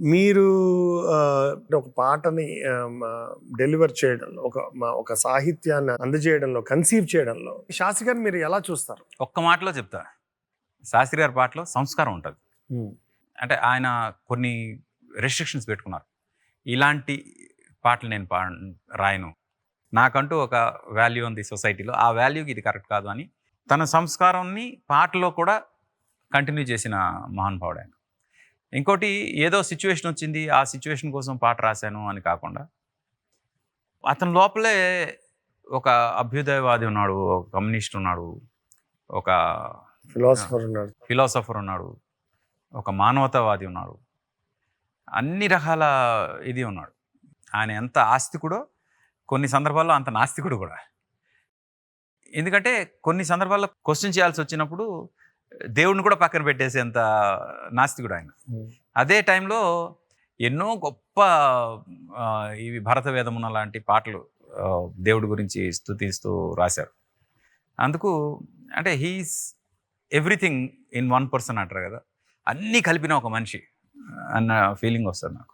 మీరు ఒక పాటని డెలివర్ చేయడంలో ఒక ఒక సాహిత్యాన్ని అందజేయడంలో కన్సీవ్ చేయడంలో శాస్త్రి గారు మీరు ఎలా చూస్తారు? ఒక్క మాటలో చెప్తా. శాస్త్రి గారి పాటలో సంస్కారం ఉంటుంది. అంటే ఆయన కొన్ని రెస్ట్రిక్షన్స్ పెట్టుకున్నారు. ఇలాంటి పాటలు నేను పా రాయను. నాకంటూ ఒక వాల్యూ ఉంది సొసైటీలో ఆ వాల్యూకి ఇది కరెక్ట్ కాదు అని తన సంస్కారాన్ని పాటలో కూడా కంటిన్యూ చేసిన మహానుభావుడు ఆయన. ఇంకోటి ఏదో సిచ్యువేషన్ వచ్చింది ఆ సిచ్యువేషన్ కోసం పాట రాశాను అని కాకుండా అతని లోపలే ఒక అభ్యుదయవాది ఉన్నాడు ఒక కమ్యూనిస్ట్ ఉన్నాడు ఒక ఫిలాసఫర్ ఉన్నాడు. ఫిలాసఫర్ ఉన్నాడు ఒక మానవతావాది ఉన్నాడు అన్ని రకాల ఇది ఉన్నాడు. ఆయన ఎంత ఆస్తికుడో కొన్ని సందర్భాల్లో అంత నాస్తికుడు కూడా. ఎందుకంటే కొన్ని సందర్భాల్లో క్వశ్చన్ చేయాల్సి వచ్చినప్పుడు దేవుడిని కూడా పక్కన పెట్టేసేంత నాస్తికుడు ఆయన అదే టైంలో ఎన్నో గొప్ప ఇవి భరత వేదమున లాంటి పాటలు దేవుడి గురించి స్తుతిస్తూ రాశారు. అందుకు అంటే he's everything in one person అంటారు కదా అన్నీ కలిపిన ఒక మనిషి అన్న ఫీలింగ్ వస్తుంది నాకు.